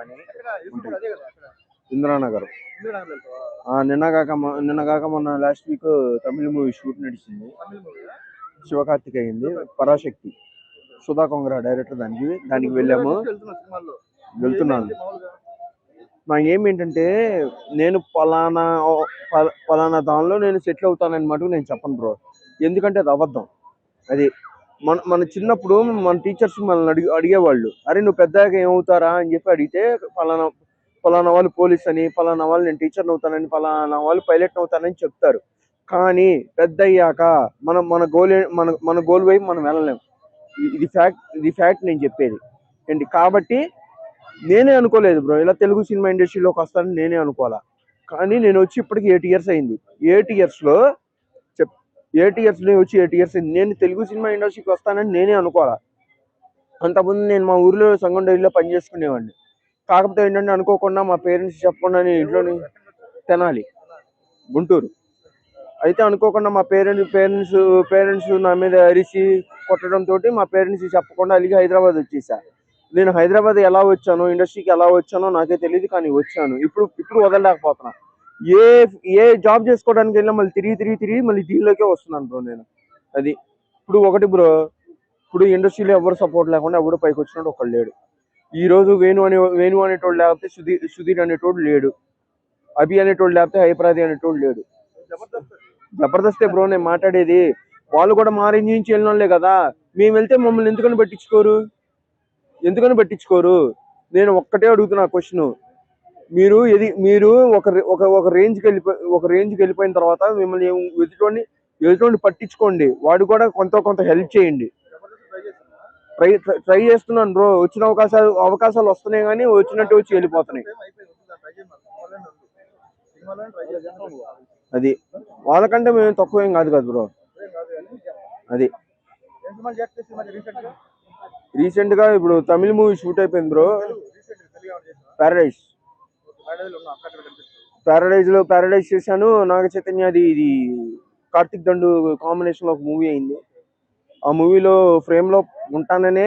కానీ ఇందిరానగర్. నిన్న కాక నిన్న కాక మొన్న last week Tamil movie shoot నడిచింది. తమిళ మూవీ శివకార్తికేయంది పరాశక్తి. సుధా కొంగర డైరెక్టర్ దానికి దానికి వెళ్ళాము. వెళ్తున్నాను. నా ఏం ఏంటంటే నేను పలానా పలానా దానిలో నేను సెటిల్ అవుతానని మటుకు నేను చెప్పను బ్రో ఎందుకంటే అది అబద్ధం. అది మన మన చిన్నప్పుడు మన టీచర్స్ మనల్ని అడిగి అడిగేవాళ్ళు. అరే నువ్వు పెద్దగా ఏమవుతారా? అని చెప్పి అడిగితే ఫలానా ఫలానా వాళ్ళు పోలీస్ అని పలానా వాళ్ళు నేను టీచర్ని అవుతానని ఫలానా వాళ్ళు పైలట్ అవుతానని చెప్తారు. కానీ పెద్ద అయ్యాక మనం మన గోల్ మన మన గోల్ వైపు మనం వెళ్ళలేం. ఇది- ఫ్యాక్ట్ ఇది ఫ్యాక్ట్ నేను చెప్పేది. ఏంటి? కాబట్టి నేనే అనుకోలేదు బ్రో ఇలా తెలుగు సినిమా ఇండస్ట్రీలోకి వస్తానని నేనే అనుకోవాలా? కానీ నేను వచ్చి ఇప్పటికి ఎయిట్ ఇయర్స్ అయింది. ఎయిట్ ఇయర్స్లో ఎయిట్ ఇయర్స్ వచ్చి ఎయిట్ ఇయర్స్ నేను తెలుగు సినిమా ఇండస్ట్రీకి వస్తానని నేనే అనుకోవాలా? అంతకుముందు నేను మా ఊర్లో సంగం డైరీలో పని చేసుకునేవాడిని. కాకపోతే ఏంటంటే అనుకోకుండా మా పేరెంట్స్ చెప్పకుండా నేను ఇంట్లోని తినాలి. గుంటూరు. అయితే అనుకోకుండా మా పేరెంట్స్ పేరెంట్స్ పేరెంట్స్ నా మీద అరిసి కొట్టడంతో మా పేరెంట్స్ చెప్పకుండా అలిగి హైదరాబాద్ వచ్చేసా. నేను హైదరాబాద్ ఎలా వచ్చాను ఇండస్ట్రీకి ఎలా వచ్చానో నాకే తెలియదు కానీ వచ్చాను. ఇప్పుడు ఇప్పుడు వదలలేకపోతున్నాను ఏ ఏ జాబ్ చేసుకోవడానికి వెళ్ళినా మళ్ళీ తిరిగి తిరిగి తిరిగి మళ్ళీ దీనిలోకే వస్తున్నాను బ్రో నేను. అది ఇప్పుడు ఒకటి బ్రో ఇప్పుడు ఇండస్ట్రీలో ఎవరు సపోర్ట్ లేకుండా ఎవడు పైకి వచ్చినట్టు ఒకళ్ళు లేడు. ఈ రోజు వేణు అనే వేణు అనేటోడు లేకపోతే సుధీర్ సుధీర్ అనేటోడు లేడు. అభి అనేటోడు లేకపోతే హైపరాది అనేటోడు లేడు. జబర్దస్త్ జబర్దస్తే బ్రో నేను మాట్లాడేది? వాళ్ళు కూడా మా నుంచి వెళ్ళిన వాళ్ళే కదా. మేము వెళ్తే మమ్మల్ని ఎందుకని పట్టించుకోరు? ఎందుకని పట్టించుకోరు? నేను ఒక్కటే అడుగుతున్నా క్వశ్చన్ మీరు ఇది మీరు ఒక రే- ఒక ఒక రేంజ్కి వెళ్ళిపోయి ఒక రేంజ్కి వెళ్ళిపోయిన తర్వాత మిమ్మల్ని ఏం- ఎదుటోని ఎదుటోని పట్టించుకోండి. వాడు కూడా కొంత కొంత హెల్ప్ చేయండి. ట్రై ట్రై చేస్తున్నాను బ్రో వచ్చిన అవకాశాలు అవకాశాలు వస్తున్నాయి కానీ వచ్చినట్టు వచ్చి వెళ్ళిపోతున్నాయి. అది. వాళ్ళకంటే మేము తక్కువ ఏం కాదు కదా బ్రో అది. రీసెంట్గా ఇప్పుడు తమిళ మూవీ షూట్ అయిపోయింది బ్రో ప్యారడైస్ పారడైజ్లో పారడైజ్ చేశాను. నాగ చైతన్యది ఇది కార్తిక్ దండు కాంబినేషన్లో ఒక మూవీ అయింది. ఆ మూవీలో ఫ్రేమ్లో ఉంటాననే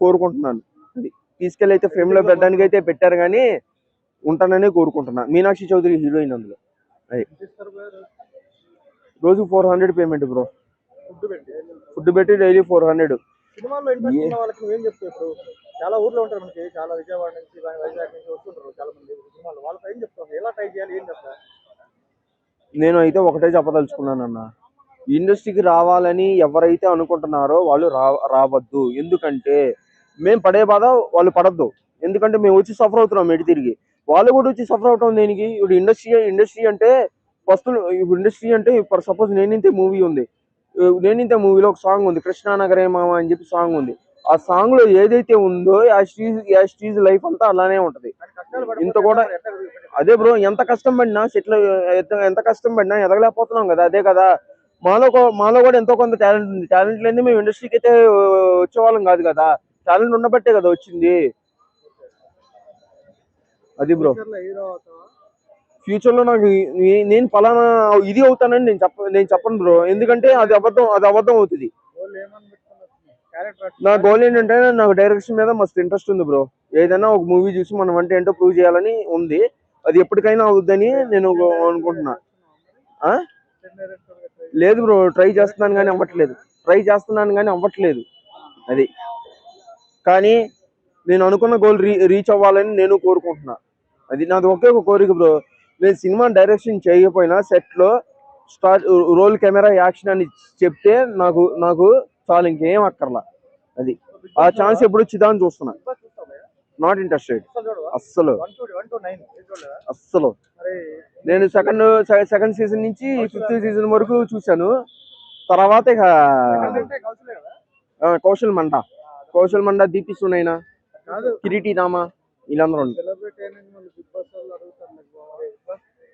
కోరుకుంటున్నాను. అది తీసుకెళ్ళి అయితే ఫ్రేమ్లో పెట్టడానికి అయితే పెట్టారు కానీ ఉంటాననే కోరుకుంటున్నా. మీనాక్షి చౌదరి హీరోయిన్ అందులో. అది. రోజు four hundred payment bro food పెట్టి. డైలీ ఫోర్ హండ్రెడ్ చాలా ఊర్లో ఉంటారు మనకి చాలా విజయవాడ నుంచి కానీ వైజాగ్ నుంచి వస్తుంటారు చాలా మంది సినిమాలు. వాళ్ళకి ఏం చెప్తావు ఎలా ట్రై చేయాలి? ఏం చెప్తారు నేను అయితే ఒకటే చెప్పదలుచుకున్నాను అన్న ఇండస్ట్రీకి రావాలని ఎవరైతే అనుకుంటున్నారో వాళ్ళు రా రావద్దు. ఎందుకంటే మేము పడే బాధ వాళ్ళు పడద్దు. ఎందుకంటే మేము వచ్చి సఫర్ అవుతున్నాం ఎటు తిరిగి. వాళ్ళు కూడా వచ్చి సఫర్ అవటం దేనికి? ఇప్పుడు ఇండస్ట్రీ ఇండస్ట్రీ అంటే ఫస్ట్ ఇప్పుడు ఇండస్ట్రీ అంటే ఇప్పుడు సపోజ్ నేనింతే మూవీ ఉంది. నేనింతే మూవీలో ఒక సాంగ్ ఉంది. కృష్ణానగరే మామ అని చెప్పి సాంగ్ ఉంది. ఆ సాంగ్లో ఏదైతే ఉందో ఆ స్టీజ్ ఆ స్టీజ్ లైఫ్ అంతా అలానే ఉంటది. ఇంత కూడా- అదే బ్రో ఎంత కష్టం పడినా సెటిల్ ఎంత కష్టం పడినా ఎదగలేకపోతున్నాం కదా అదే కదా. మాలో మాలో కూడా ఎంతో కొంత టాలెంట్ ఉంది. టాలెంట్ లేని మేము ఇండస్ట్రీకి అయితే వచ్చేవాళ్ళం కాదు కదా. టాలెంట్ ఉండబట్టే కదా వచ్చింది. అది బ్రో ఫ్యూచర్లో నాకు నేను ఫలానా ఇది అవుతానని నేను చెప్ప నేను చెప్పను బ్రో ఎందుకంటే అది అబద్ధం అది అబద్ధం అవుతుంది వాళ్ళు ఏమని పెట్టుకున్నారు క్యారెక్టర్ నా గోల్ ఏంటంటే నాకు డైరెక్షన్ మీద మస్తు ఇంట్రెస్ట్ ఉంది బ్రో ఏదైనా ఒక మూవీ చూసి మనం అంటే ఏంటో ప్రూవ్ చేయాలని ఉంది. అది ఎప్పటికైనా అవుద్దని నేను అనుకుంటున్నా. లేదు బ్రో ట్రై చేస్తున్నాను కానీ అవ్వట్లేదు. ట్రై చేస్తున్నాను కానీ అవ్వట్లేదు. అది. కానీ నేను అనుకున్న గోల్ రీ రీచ్ అవ్వాలని నేను కోరుకుంటున్నా. అది నాది ఒకే ఒక కోరిక బ్రో నేను సినిమా డైరెక్షన్ చేయకపోయినా సెట్లో star start roll camera action అని చెప్తే నాకు నాకు చాలు ఇంకేం అక్కర్లా. అది. ఆ ఛాన్స్ ఎప్పుడు వచ్చిందా చూస్తున్నా. నాట్ ఇంట్రెస్టెడ్ అస్సలు. అస్సలు. నేను సెకండ్ సెకండ్ సీజన్ నుంచి ఫిఫ్త్ సీజన్ వరకు చూశాను. తర్వాత ఇక కౌశలే మండ. కౌశల్ మండ దీపి సునైనా కాదు. కిరీటి దామా వీళ్ళందరూ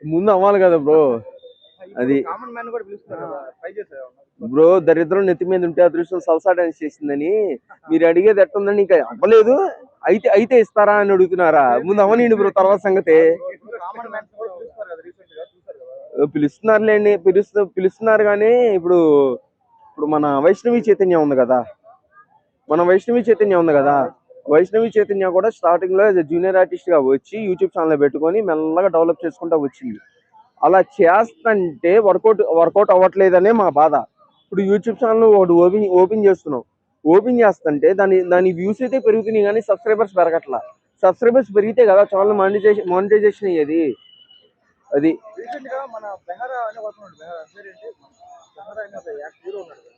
ముందు అవ్వాలి కదా బ్రో. అది- బ్రో దరిద్రం నెత్తి మీద ఉంటే అదృష్టం సల్సా డాన్స్ చేసిందని మీరు అడిగేది ఎట్టుందని ఇంకా అవ్వలేదు. అయితే అయితే ఇస్తారా అని అడుగుతున్నారా? ముందు అవనీయండి బ్రో తర్వాత సంగతే. పిలుస్తున్నారులేండి పిలుస్తు పిలుస్తున్నారు కానీ ఇప్పుడు ఇప్పుడు మన వైష్ణవి చైతన్య ఉంది కదా. మన వైష్ణవి చైతన్య ఉంది కదా. వైష్ణవి చైతన్య కూడా స్టార్టింగ్లో జూనియర్ ఆర్టిస్ట్గా వచ్చి యూట్యూబ్ ఛానల్ పెట్టుకొని మెల్లగా డెవలప్ చేసుకుంటూ వచ్చింది. అలా చేస్తుంటే వర్కౌట్ వర్కౌట్ అవ్వట్లేదనే మా బాధ. ఇప్పుడు యూట్యూబ్ ఛానల్ ఒకటి ఓపెన్ ఓపెన్ చేస్తున్నాం ఓపెన్ చేస్తుంటే దాని దాని వ్యూస్ అయితే పెరుగుతున్నాయి కానీ సబ్స్క్రైబర్స్ పెరగట్లా. సబ్స్క్రైబర్స్ పెరిగితే కదా ఛానల్ మానిటైజేషన్ మానిటైజేషన్ అయ్యేది. అది.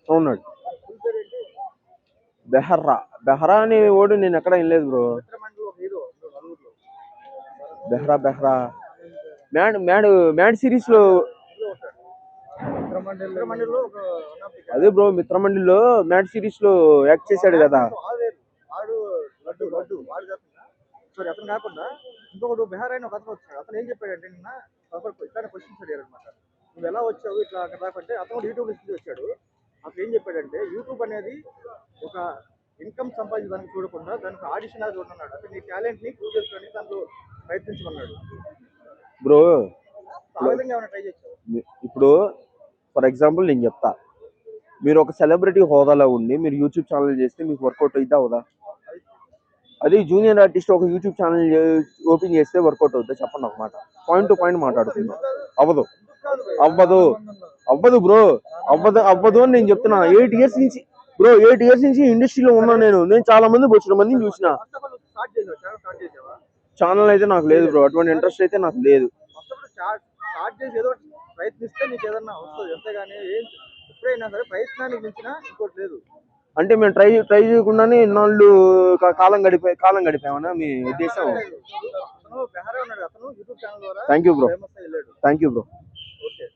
అవునాడు. బెహర్రా బెహరా. అనే ఓడు నేను ఎక్కడ వినలేదు బ్రో. బెహ్రా బెహ్రా. మ్యాడ్ మ్యాడ్ మ్యాడ్ సిరీస్ అదే బ్రో మిత్రమండిలో మ్యాడ్ సిరీస్లో యాక్ట్ చేశాడు కదా. సారీ అతను కాకుండా ఇంకొకడు బెహార్ అయిన ఒక అతను వచ్చాడు. అతను ఏం చెప్పాడంటే నిన్న ఇట్లానే క్వశ్చన్స్ అడిగారు అనమాట నువ్వు ఎలా వచ్చావు ఇట్లా అక్కడ దాకంటే అతను కూడా యూట్యూబ్ నుంచి వచ్చాడు. అతను ఏం చెప్పాడంటే యూట్యూబ్ అనేది ఒక ఇన్కమ్ సంపాదించడానికి చూడకుండా దానికి ఆడిషన్ లాగా చూడన్నాడు అంటే నీ టాలెంట్ని ప్రూవ్ చేసుకోవడానికి దాంట్లో ప్రయత్నించమన్నాడు. బ్రో ఆ విధంగా ఏమైనా ట్రై చేసావు? ఇప్పుడు ఫర్ ఎగ్జాంపుల్ నేను చెప్తా. మీరు ఒక సెలబ్రిటీ హోదాలో ఉండి మీరు యూట్యూబ్ ఛానల్ చేస్తే మీకు వర్కౌట్ అవుతా అవుదా అదే జూనియర్ ఆర్టిస్ట్ ఒక యూట్యూబ్ ఛానల్ ఓపెన్ చేస్తే వర్కౌట్ అవుతుంది చెప్పండి ఒక మాట. పాయింట్ టు పాయింట్ మాట్లాడుతున్నా. అవ్వదు. అవ్వదు. అవ్వదు బ్రో. అవ్వదు అవ్వదు అని నేను చెప్తున్నా. ఎయిట్ ఇయర్స్ నుంచి బ్రో ఎయిట్ ఇయర్స్ నుంచి ఇండస్ట్రీలో ఉన్నా నేను. నేను చాలా మంది వచ్చిన మందిని చూసిన. ఛానల్ అయితే నాకు లేదు బ్రో. అటువంటి ఇంట్రెస్ట్ అయితే నాకు లేదు. ప్రయత్నిస్తే నీకు ఏదన్నా వస్తుంది. అంతేగాని ఏం ఎప్పుడైనా సరే ప్రయత్నానికి మించిన ఇంకోటి లేదు. అంటే మేము ట్రై ట్రై చేయకుండానే ఇన్నాళ్ళు కాలం గడిపే కాలం గడిపామనా? మీ ఉద్దేశం? అతను బెహారే ఉన్నాడు. అతను యూట్యూబ్ ఛానల్ ద్వారా thank you bro thank you bro okay.